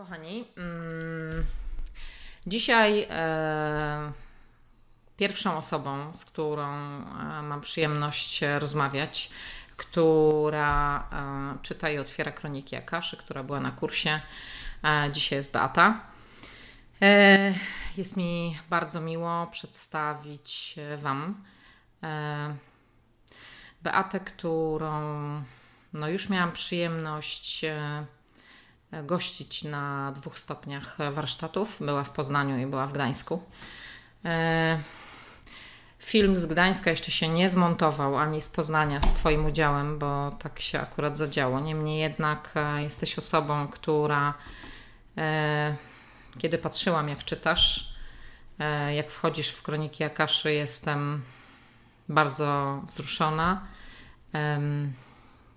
Kochani, mm, dzisiaj e, pierwszą osobą, z którą e, mam przyjemność rozmawiać, która e, czyta i otwiera kroniki Akaszy, która była na kursie, e, dzisiaj jest Beata. E, jest mi bardzo miło przedstawić Wam e, Beatę, którą no już miałam przyjemność e, gościć na dwóch stopniach warsztatów. Była w Poznaniu i była w Gdańsku. E, Film z Gdańska jeszcze się nie zmontował, ani z Poznania z Twoim udziałem, bo tak się akurat zadziało. Niemniej jednak e, jesteś osobą, która, e, kiedy patrzyłam, jak czytasz, jak wchodzisz w kroniki Akaszy, jestem bardzo wzruszona.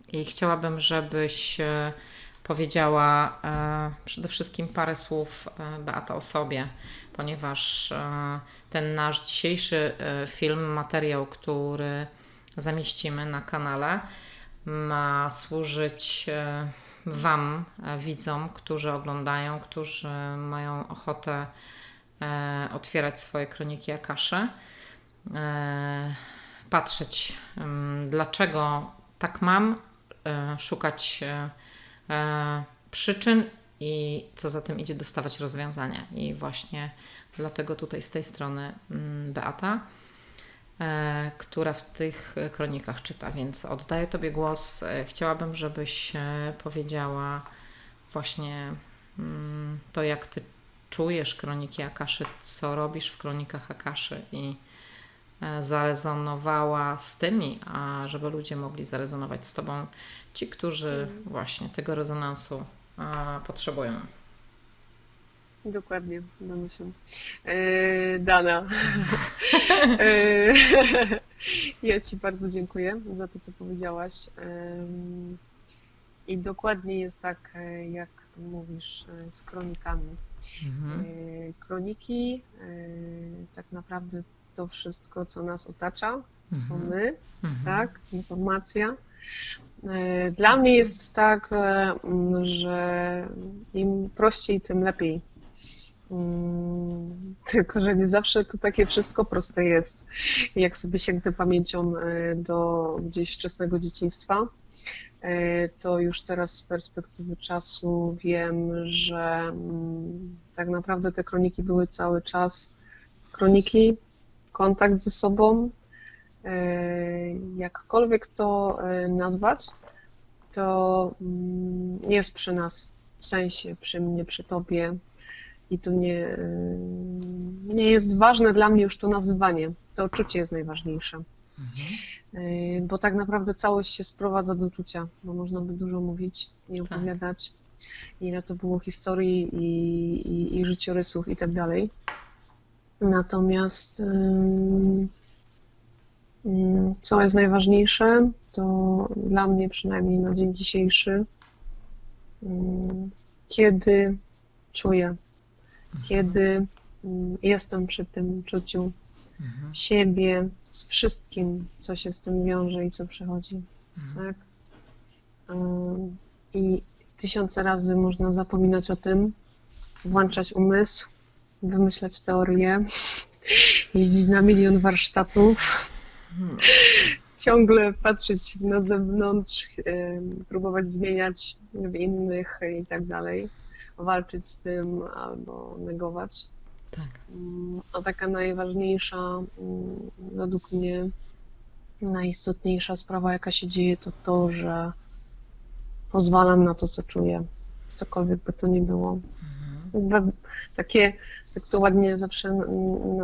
I chciałabym, żebyś powiedziała e, przede wszystkim parę słów e, Beata o sobie, ponieważ e, ten nasz dzisiejszy film, materiał, który zamieścimy na kanale, ma służyć Wam, widzom, którzy oglądają, którzy mają ochotę otwierać swoje kroniki Akaszy, e, patrzeć, em, dlaczego tak mam, szukać przyczyn i co za tym idzie, dostawać rozwiązania. I właśnie dlatego tutaj z tej strony mm, Beata, e, która w tych kronikach czyta, więc oddaję Tobie głos. E, Chciałabym, żebyś e, powiedziała właśnie mm, to, jak Ty czujesz kroniki Akaszy, co robisz w kronikach Akaszy i e, zarezonowała z tymi, a żeby ludzie mogli zarezonować z Tobą, ci, którzy właśnie tego rezonansu a, potrzebują. Dokładnie, Danusiu. E, Dana. E, ja Ci bardzo dziękuję za to, co powiedziałaś. I dokładnie jest tak, e, jak mówisz, e, z kronikami. Mhm. E, Kroniki, e, tak naprawdę to wszystko, co nas otacza, to Mhm. my, Mhm. tak? Informacja. E, Dla mnie jest tak, e, że im prościej, tym lepiej. Mm, Tylko, że nie zawsze to takie wszystko proste jest. Jak sobie sięgnę pamięcią e, do gdzieś wczesnego dzieciństwa, to już teraz z perspektywy czasu wiem, że mm, tak naprawdę te kroniki były cały czas kroniki, kontakt ze sobą, E, jakkolwiek to e, nazwać, to mm, jest przy nas, w sensie przy mnie, przy tobie i tu nie, e, nie jest ważne dla mnie już to nazywanie, to uczucie jest najważniejsze, Mhm. Bo tak naprawdę całość się sprowadza do uczucia, bo można by dużo mówić i Tak. opowiadać, ile to było historii i, i, i życiorysów i tak dalej. Natomiast co jest najważniejsze, to dla mnie przynajmniej na dzień dzisiejszy, kiedy czuję, kiedy ym, jestem przy tym czuciu Mhm. siebie z wszystkim, co się z tym wiąże i co przychodzi, Mhm. tak? I tysiące razy można zapominać o tym, włączać umysł, wymyślać teorie, jeździć na milion warsztatów, Mhm. ciągle patrzeć na zewnątrz, próbować zmieniać w innych i tak dalej, walczyć z tym albo negować. Tak. Mm, A taka najważniejsza, mm, według mnie, najistotniejsza sprawa, jaka się dzieje, to to, że pozwalam na to, co czuję, cokolwiek by to nie było. Mhm. Takie, tak to ładnie zawsze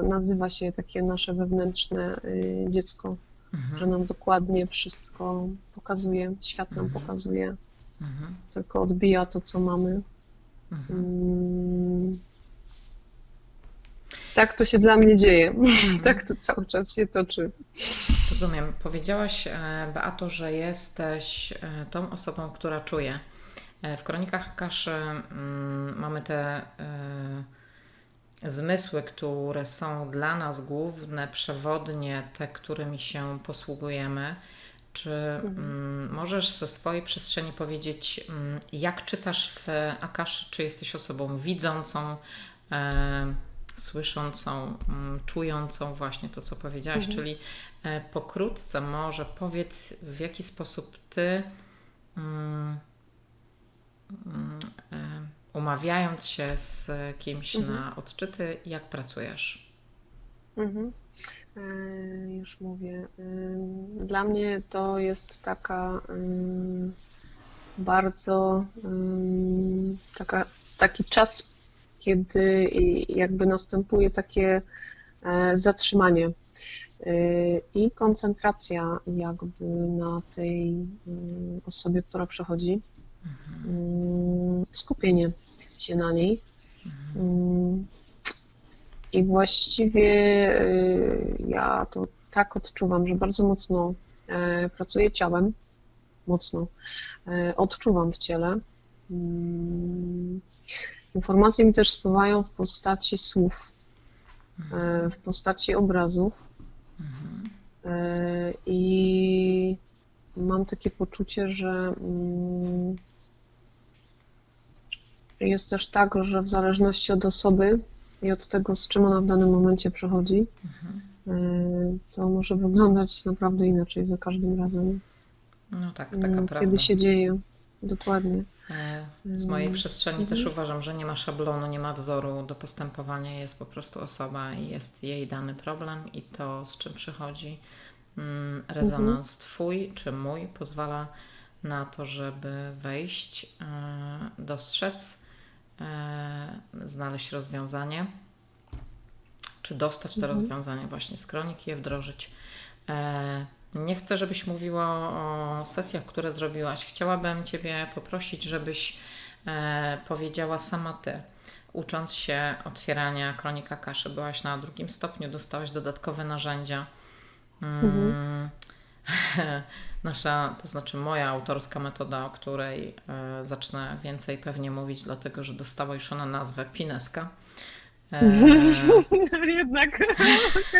nazywa się takie nasze wewnętrzne y, dziecko, że Mhm. nam dokładnie wszystko pokazuje, świat nam Mhm. pokazuje, Mhm. tylko odbija to, co mamy. Mhm. Mm. Tak to się dla mnie dzieje. Tak to cały czas się toczy. Rozumiem. Powiedziałaś, e, Beato, że jesteś e, tą osobą, która czuje. E, W kronikach Akaszy mm, mamy te e, zmysły, które są dla nas główne, przewodnie, te, którymi się posługujemy. Czy mm, możesz ze swojej przestrzeni powiedzieć, mm, jak czytasz w Akaszy? Czy jesteś osobą widzącą, e, słyszącą, czującą właśnie to, co powiedziałaś? Czyli e, pokrótce może powiedz, w jaki sposób ty mm, umawiając się z kimś na odczyty, jak pracujesz? Mhm. E, Już mówię. Ym, Dla mnie to jest taka bardzo taka, taki czas, kiedy jakby następuje takie e, zatrzymanie y, i koncentracja jakby na tej osobie, która przychodzi. Ym, Skupienie się na niej. Ym, i właściwie y, ja to tak odczuwam, że bardzo mocno e, pracuję ciałem, mocno e, odczuwam w ciele. Mm, Informacje mi też spływają w postaci słów, w postaci obrazów i mam takie poczucie, że mm, jest też tak, że w zależności od osoby i od tego, z czym ona w danym momencie przychodzi, e, to może wyglądać naprawdę inaczej za każdym razem, No tak, taka mm, prawda. kiedy się dzieje. Dokładnie. E, Z mojej Mm, przestrzeni też uważam, że nie ma szablonu, nie ma wzoru do postępowania, jest po prostu osoba i jest jej dany problem i to, z czym przychodzi mm, rezonans Twój czy mój, pozwala na to, żeby wejść, e, dostrzec, e, znaleźć rozwiązanie, czy dostać to rozwiązanie właśnie z kroniki, je wdrożyć. E, Nie chcę, żebyś mówiła o sesjach, które zrobiłaś. Chciałabym Ciebie poprosić, żebyś e, powiedziała sama Ty, ucząc się otwierania kronika kaszy. Byłaś na drugim stopniu, dostałaś dodatkowe narzędzia. Mm, Nasza, to znaczy moja autorska metoda, o której e, zacznę więcej pewnie mówić, dlatego że dostała już ona nazwę Pineska. E, Jednak.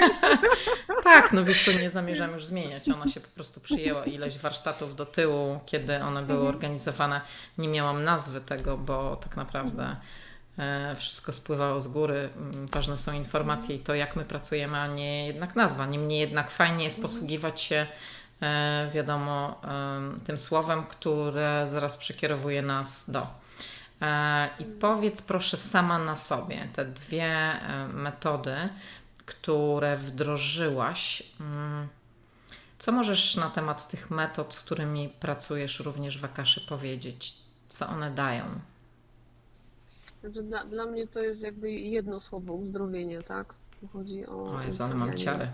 tak, no wiesz co, nie zamierzam już zmieniać. Ona się po prostu przyjęła ileś warsztatów do tyłu, kiedy one były organizowane. Nie miałam nazwy tego, bo tak naprawdę e, wszystko spływało z góry. Mm, Ważne są informacje i to, jak my pracujemy, a nie jednak nazwa. Niemniej jednak fajnie jest posługiwać się, wiadomo, em, tym słowem, które zaraz przekierowuje nas do. E, I powiedz proszę sama na sobie te dwie e, metody, które wdrożyłaś. mm, Co możesz na temat tych metod, z którymi pracujesz również w Akaszy powiedzieć? Co one dają? Znaczy, dla, dla mnie to jest jakby jedno słowo, uzdrowienie, tak? Chodzi o O Jezu, ale mam ciary.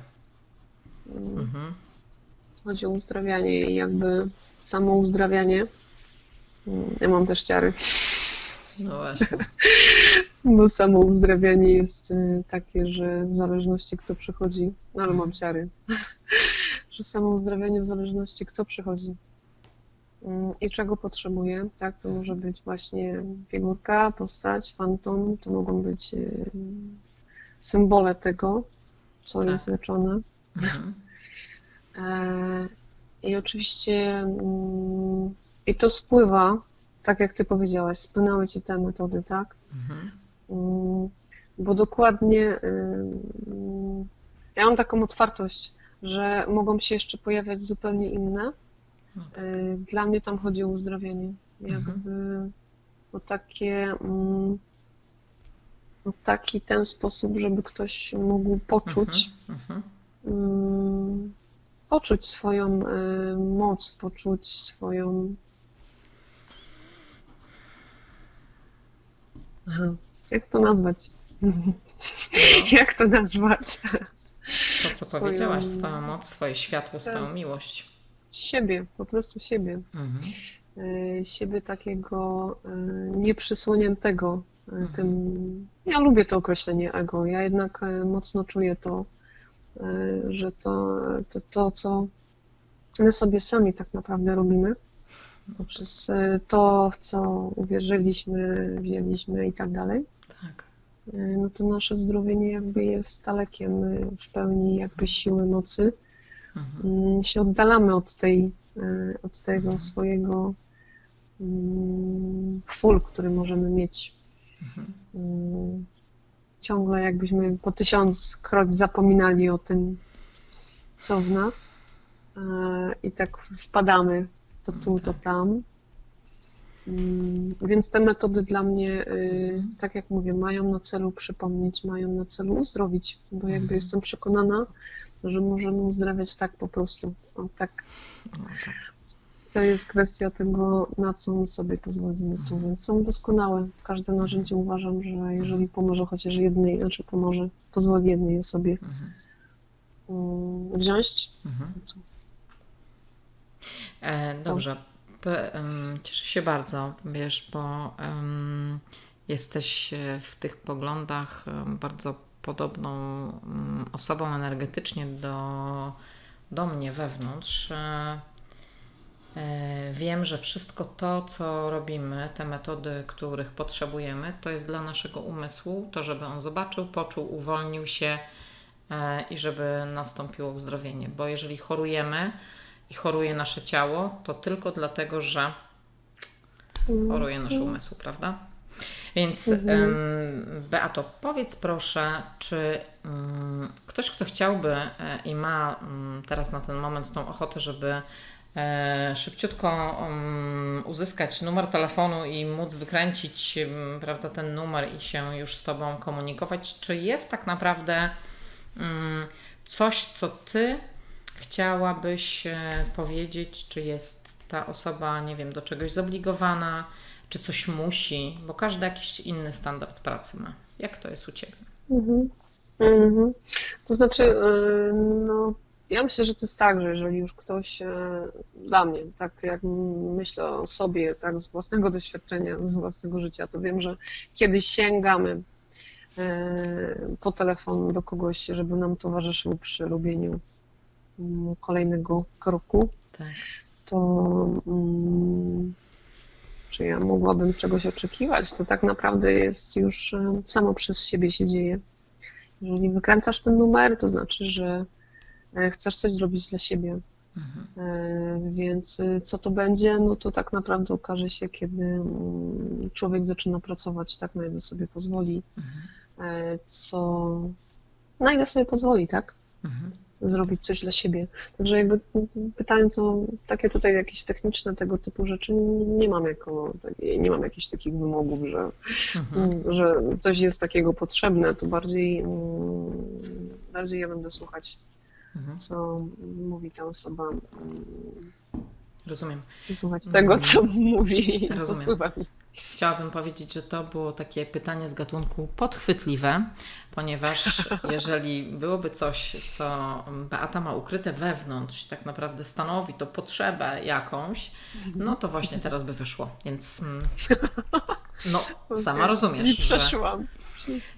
Mm, Mhm. Chodzi o uzdrawianie i jakby samo uzdrawianie. Mm, Ja mam też ciary. No właśnie. Bo samo uzdrawianie jest y, takie, że w zależności kto przychodzi, no ale mam ciary, że samo uzdrawianie w zależności kto przychodzi mm, i czego potrzebuje, tak, to może być właśnie figurka, postać, fantom, to mogą być y, symbole tego, co Tak. jest leczone. Mhm. E, I oczywiście mm, i to spływa, tak jak ty powiedziałaś, spłynęły ci te metody, tak? Mhm. Mm, Bo dokładnie ym, ja mam taką otwartość, że mogą się jeszcze pojawiać zupełnie inne. No tak. Y, Dla mnie tam chodzi o uzdrowienie. Jakby o takie, mm, o taki ten sposób, żeby ktoś mógł poczuć, Mhm. Poczuć swoją y, moc, poczuć swoją. Aha, Jak to nazwać? No, Jak to nazwać? to, co Swoją- powiedziałaś, swoją moc, swoje światło, swoją Tak. miłość. Siebie, po prostu siebie. Mhm. Y, Siebie takiego y, nieprzysłoniętego Mhm. tym. Ja lubię to określenie ego. Ja jednak mocno czuję to, że to, to, to co my sobie sami tak naprawdę robimy, poprzez y, to, w co uwierzyliśmy, wzięliśmy i tak dalej, Tak. y, no to nasze zdrowienie jakby jest dalekiem y, w pełni jakby siły, mocy mm, się oddalamy od tej, y, od tego swojego mm, ful, który możemy mieć. Mm, Ciągle jakbyśmy po tysiąc kroć zapominali o tym, co w nas e, i tak wpadamy to tu, to tam. Mm, Więc te metody dla mnie, y, tak jak mówię, mają na celu przypomnieć, mają na celu uzdrowić, bo jakby Mhm. jestem przekonana, że możemy uzdrawiać tak po prostu. O, tak. To jest kwestia tego, na co my sobie pozwolimy tu, więc są doskonałe. Każde narzędzie uważam, że jeżeli pomoże chociaż jednej, znaczy pomoże, pozwoli jednej osobie Mhm. mm, wziąć, Mhm. E, dobrze. P- em, Cieszę się bardzo, wiesz, bo em, jesteś e, w tych poglądach bardzo podobną em, osobą energetycznie do, do mnie wewnątrz. E, Wiem, że wszystko to, co robimy, te metody, których potrzebujemy, to jest dla naszego umysłu, to żeby on zobaczył, poczuł, uwolnił się e, i żeby nastąpiło uzdrowienie. Bo jeżeli chorujemy i choruje nasze ciało, to tylko dlatego, że choruje nasz umysł, prawda? Więc em, Beato, powiedz proszę, czy mm, ktoś, kto chciałby e, i ma mm, teraz na ten moment tą ochotę, żeby szybciutko mm, uzyskać numer telefonu i móc wykręcić mm, prawda, ten numer i się już z Tobą komunikować, czy jest tak naprawdę mm, coś, co Ty chciałabyś e, powiedzieć, czy jest ta osoba, nie wiem, do czegoś zobligowana, czy coś musi, bo każdy jakiś inny standard pracy ma. Jak to jest u Ciebie? Mhm. Mhm. To znaczy, y, no, ja myślę, że to jest tak, że jeżeli już ktoś e, dla mnie, tak jak myślę o sobie, tak z własnego doświadczenia, z własnego życia, to wiem, że kiedy sięgamy e, po telefon do kogoś, żeby nam towarzyszył przy robieniu mm, kolejnego kroku, Tak. to mm, czy ja mogłabym czegoś oczekiwać, to tak naprawdę jest już e, samo przez siebie się dzieje. Jeżeli wykręcasz ten numer, to znaczy, że chcesz coś zrobić dla siebie. Mhm. E, Więc e, co to będzie, no to tak naprawdę okaże się, kiedy mm, człowiek zaczyna pracować tak, na ile sobie pozwoli, Mhm. e, co na ile sobie pozwoli, tak? Mhm. zrobić coś dla siebie. Także jakby pytając o takie tutaj jakieś techniczne tego typu rzeczy, nie mam jako, nie mam jakichś takich wymogów, że, Mhm. że coś jest takiego potrzebne, to bardziej, mm, bardziej ja będę słuchać, Mhm. co mówi ta osoba, mm, Rozumiem. słuchać tego, co mówi i co Rozumiem. spływa mi. Chciałabym powiedzieć, że to było takie pytanie z gatunku podchwytliwe, ponieważ jeżeli byłoby coś, co Beata ma ukryte wewnątrz, tak naprawdę stanowi to potrzebę jakąś, no to właśnie teraz by wyszło. Więc mm, no, sama rozumiesz, że przeszłam.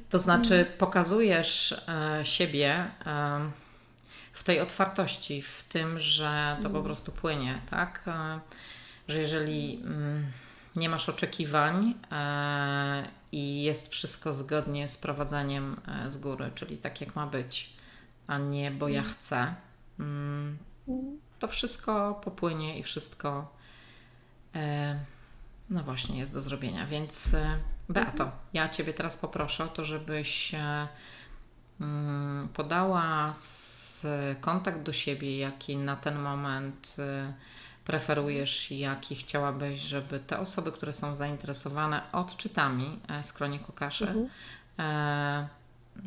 to znaczy pokazujesz e, siebie e, w tej otwartości, w tym, że to po prostu płynie, tak? E, że jeżeli mm, nie masz oczekiwań e, i jest wszystko zgodnie z prowadzeniem e, z góry, czyli tak jak ma być, a nie bo ja chcę, mm, to wszystko popłynie i wszystko no właśnie jest do zrobienia. Więc Beato, ja Ciebie teraz poproszę o to, żebyś mm, podała s- kontakt do siebie, jaki na ten moment e, preferujesz jaki chciałabyś, żeby te osoby, które są zainteresowane odczytami e, z Kroniku Kaszy, Mhm. e,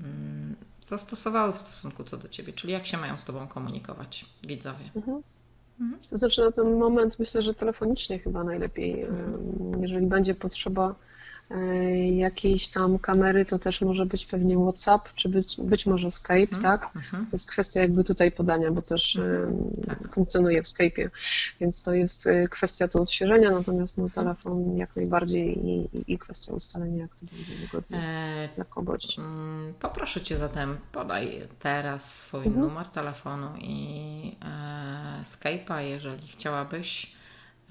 mm, zastosowały w stosunku co do Ciebie, czyli jak się mają z Tobą komunikować widzowie. To znaczy na ten moment myślę, że telefonicznie chyba najlepiej. Mhm. Jeżeli będzie potrzeba e, jakiejś tam kamery, to też może być pewnie WhatsApp, czy być, być może Skype, tak? Mhm. To jest kwestia jakby tutaj podania, bo też em, tak. funkcjonuje w Skype'ie, więc to jest e, kwestia tu odświeżenia, natomiast no, telefon jak najbardziej i, i, i kwestia ustalenia, jak to będzie wygodnie E, dla kogoś. Mm, Poproszę Cię zatem, podaj teraz swój Mhm. numer telefonu i e, Skype'a, jeżeli chciałabyś,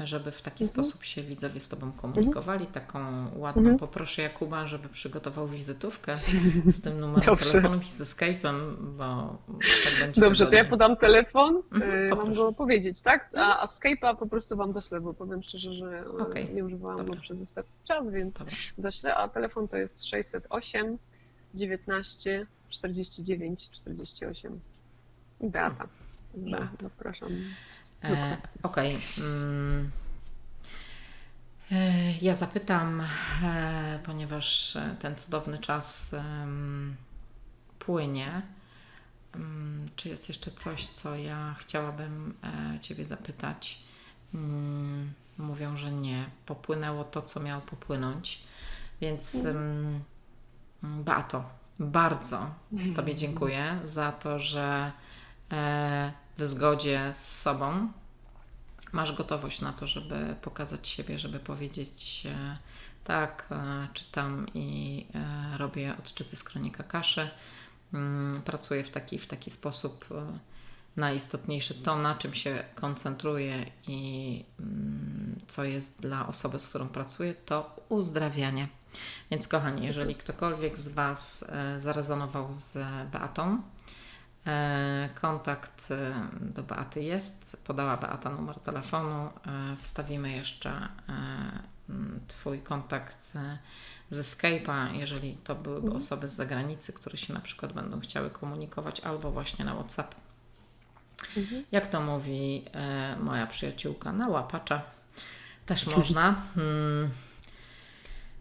żeby w taki Mhm. sposób się widzowie z Tobą komunikowali. Taką ładną Mhm. poproszę Jakuba, żeby przygotował wizytówkę z tym numerem Dobrze. telefonu i ze Skype'em, bo tak będzie Dobrze, to ja podam telefon, Mhm, y, mam poproszę. go powiedzieć, tak? A, a Skype'a po prostu Wam doślę, bo powiem szczerze, że y, Okej, nie używałam go dobra. przez ostatni czas, więc Dobra. doślę, a telefon to jest 608 19 49 48. Beata. Dobrze, Beata. zapraszam. E, Okej. Mm. E, Ja zapytam, e, ponieważ ten cudowny czas płynie, mm, czy jest jeszcze coś, co ja chciałabym e, Ciebie zapytać? Mm, Mówią, że nie. Popłynęło to, co miało popłynąć. Więc em, Beato, bardzo Tobie dziękuję za to, że w zgodzie z sobą masz gotowość na to, żeby pokazać siebie, żeby powiedzieć e, tak, e, czytam i e, robię odczyty z kronika kaszy. Mm, Pracuję w taki, w taki sposób. e, Najistotniejsze to, na czym się koncentruję i mm, co jest dla osoby, z którą pracuję, to uzdrawianie. Więc kochani, jeżeli ktokolwiek z Was e, zarezonował z Beatą, e, kontakt e, do Beaty jest. Podała Beata numer telefonu. e, Wstawimy jeszcze e, Twój kontakt e, ze Skype'a, jeżeli to byłyby osoby z zagranicy, które się na przykład będą chciały komunikować, albo właśnie na WhatsApp. Mhm. Jak to mówi e, moja przyjaciółka, na łapacza też można. Hmm.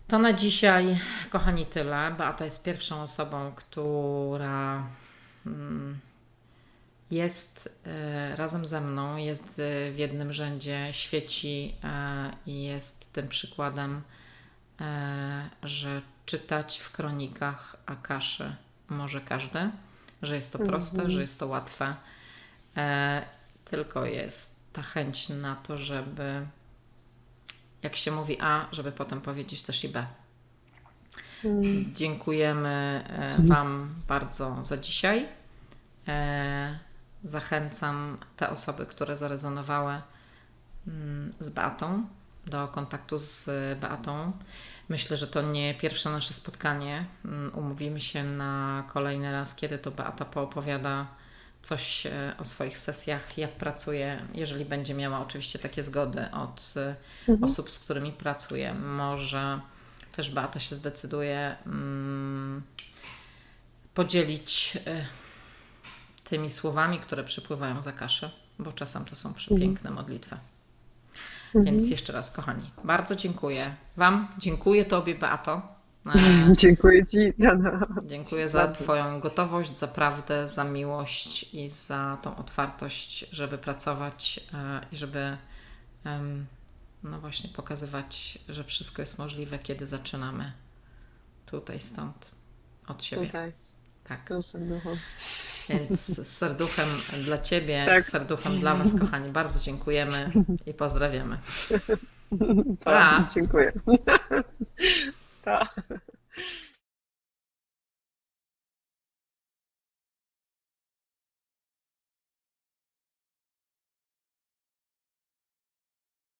To na dzisiaj, kochani, tyle. Beata jest pierwszą osobą, która jest e, razem ze mną, jest e, w jednym rzędzie, świeci e, i jest tym przykładem, że czytać w kronikach Akaszy może każdy, że jest to proste, Mhm. że jest to łatwe. Tylko jest ta chęć na to, żeby jak się mówi A, żeby potem powiedzieć też i B. Mm, Dziękujemy Wam bardzo za dzisiaj. E, Zachęcam te osoby, które zarezonowały mm, z Beatą, do kontaktu z Beatą. Myślę, że to nie pierwsze nasze spotkanie. Mm, Umówimy się na kolejny raz, kiedy to Beata poopowiada coś e, o swoich sesjach, jak pracuje, jeżeli będzie miała oczywiście takie zgody od e, Mhm. osób, z którymi pracuje. Może też Beata się zdecyduje mm, podzielić tymi słowami, które przypływają za kaszę, bo czasem to są przepiękne modlitwy. Więc jeszcze raz, kochani, bardzo dziękuję Wam, dziękuję Tobie, Beato. E, Dziękuję Ci, Dana. Dziękuję za. Twoją gotowość, za prawdę, za miłość i za tą otwartość, żeby pracować e, i żeby no właśnie pokazywać, że wszystko jest możliwe, kiedy zaczynamy tutaj, stąd, od siebie. Tak. serducho. Więc z serduchem dla Ciebie, Tak. z serduchem dla Was, kochani, bardzo dziękujemy i pozdrawiamy. Pa, Pa. dziękuję. Pa.